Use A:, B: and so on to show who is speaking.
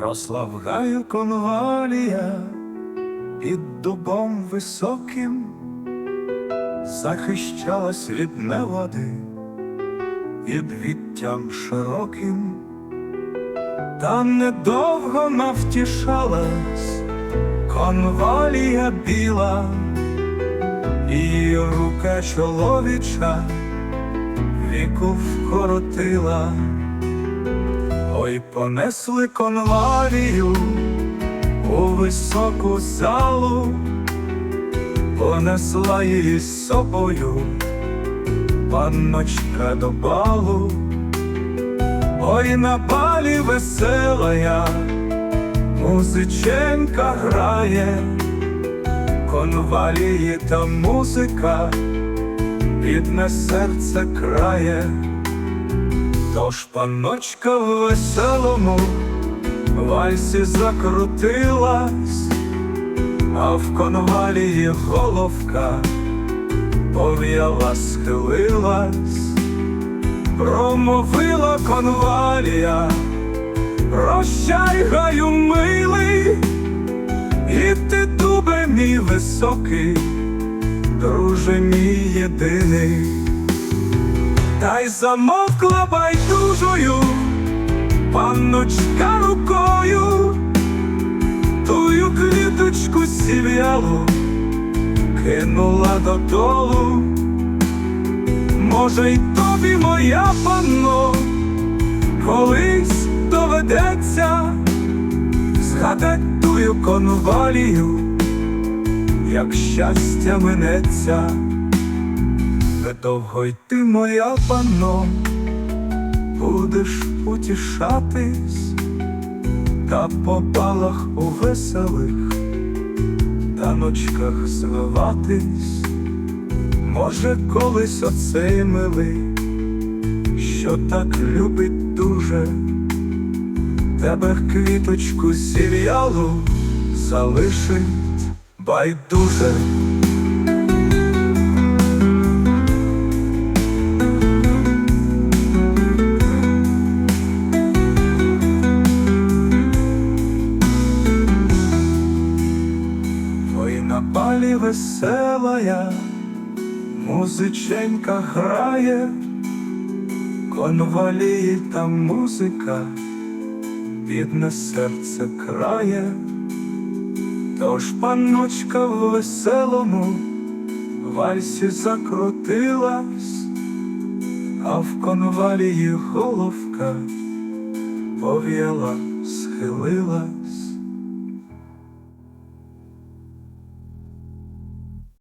A: Росла в гаю конвалія під дубом високим, захищалась від неводи, від віттям широким, та недовго навтішалась конвалія біла, і рука чоловіча віку вкоротила. Ой, понесли конвалію у високу залу, понесла її з собою, панночка до балу, ой на балі веселая, музиченька грає, конвалії та музика, бідне серце крає. Тож паночка в веселому вальсі закрутилась, а в конвалії головка пов'яла, схилилась, промовила конвалія, прощай, гаю милий, і ти дубе мій високий, друже мій єдиний. Та й замовкла байдужою панночка рукою, тую квіточку сів'ялу кинула додолу. Може, й тобі, моя панно, колись доведеться згадать тую конвалію, як щастя минеться. Недовго йти, моя панно, будеш утішатись, та по балах у веселих таночках звиватись, може, колись оцей милий, що так любить дуже, тебе квіточку сів'ялу залишить байдуже. Веселая, музиченька грає, конвалії та музика, бідне серце крає, тож панночка в веселому вальсі закрутилась, а в конвалії головка пов'яла, схилилась.